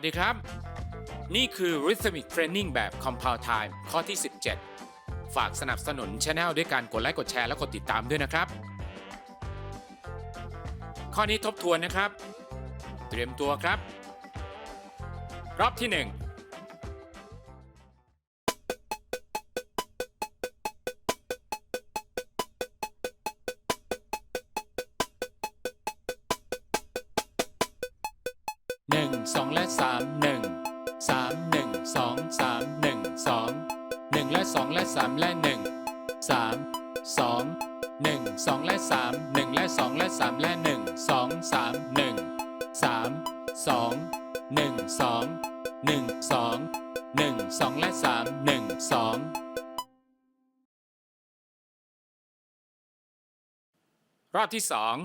วัสดีครับ นี่คือ Rhythmic Training แบบ Compound Time ข้อที่ 17 ฝากสนับสนุนช anel ด้วยการกดไลค์กดแชร์และกดติดตามด้วยนะครับ ข้อนี้ทบทวนนะครับ เตรียมตัวครับ รอบที่ 1 งสองและสามหนึ่งสามหนึ่งสองสามหนึ่งสองหนึ่งและสองและสามและหนึ่งสามสองหนึ่งสองและสามหนึ่งและสองและสามและหนึ่งสองสามหนึ่งสามสองหนึ่งสองหนึ่งสองหนึ่งสองและสามหนึ่งสองรอบที่สอง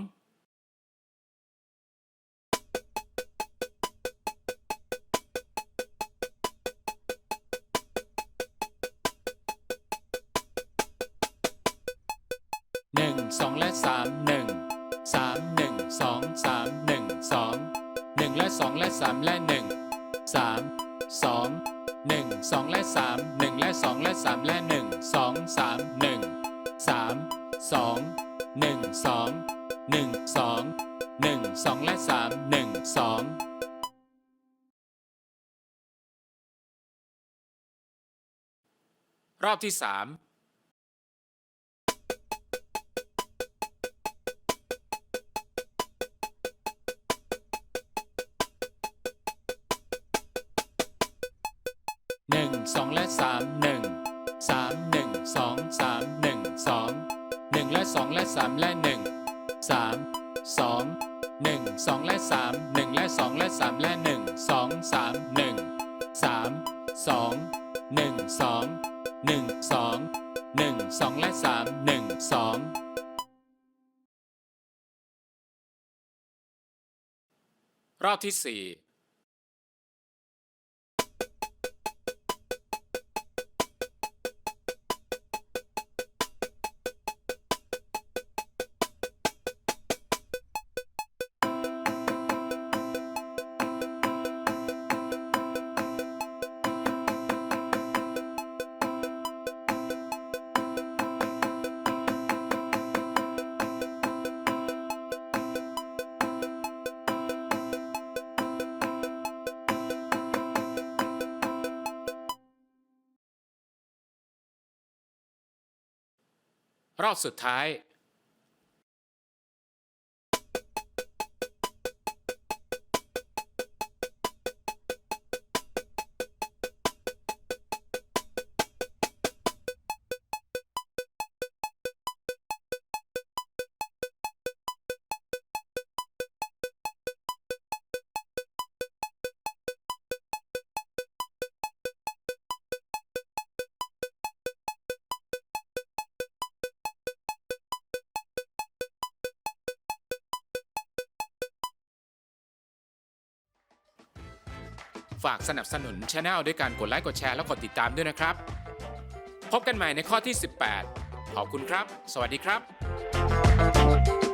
หนึ่งสองและสามหนึ่งสามหนึ่งสองสามหนึ่งสองหนึ่งและสองและสามและหนึ่งสามสองหนึ่งสองและสามหนึ่งและสองและสามและหนึ่งสองสามหนึ่งสามสองหนึ่งสองหนึ่งสองหนึ่งสองและสามหนึ่งสองรอบที่สาม นึ่งสองและสามหนึ่งสามหนึ่งสองสามหนึ่งสองหนึ่งและสองและสามและหนึ่งสามสองหนึ่งสองและสามหนึ่งและสองและสามและหนึ่งสองสามหนึ่งสามสองหนึ่งสองหนึ่งสองหนึ่งสองและสามหนึ่งสองรอบที่สี่ รอบสุดท้าย ฝากสนับสนุนช anel ด้วยการกดไลค์กดแชร์และกดติดตามด้วยนะครับ พบกันใหม่ในข้อที่ 18 ขอบคุณครับ สวัสดีครับ